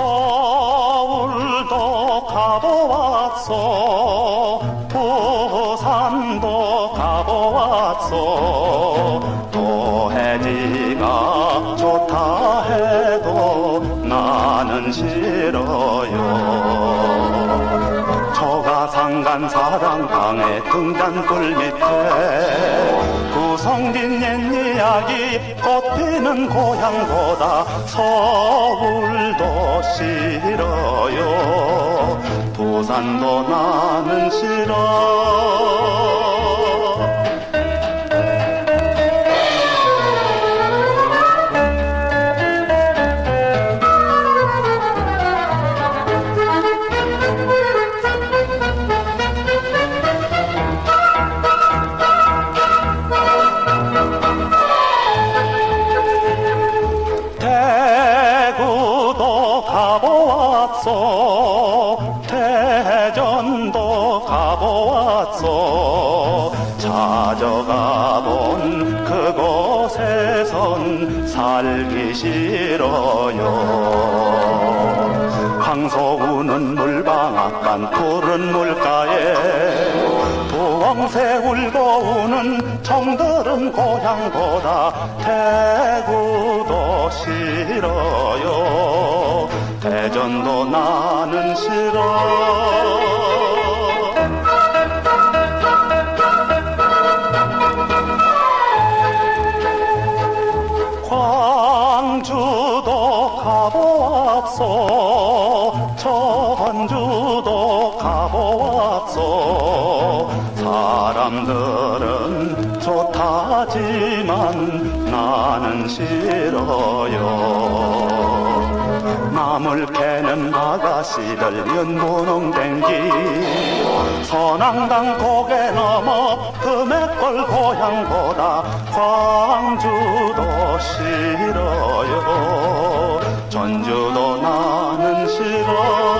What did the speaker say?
서울도 가보았어 부산도 가보았어 또 해지가 좋다 해도 나는 싫어요. 저가 상간 사랑방에 등잔불 밑에 성진 옛 이야기 꽃피는 고향보다 서울도 싫어요. 부산도 나는 싫어 가보았소 대전도 가보았소. 찾아가본 그곳에선 살기 싫어요. 황소우는 물방앗간 푸른 물가에 부엉새 울고 우는 정들은 고향보다 대구도 싫어요 대전도 나는 싫어. 광주도 가보았소 전주도 가보았소 사람들은 좋다지만 나는 싫어요 밤을 캐는 아가씨들 연분홍 댕기. 선앙당 고개 넘어 금액골 고향보다 광주도 싫어요. 전주도 나는 싫어.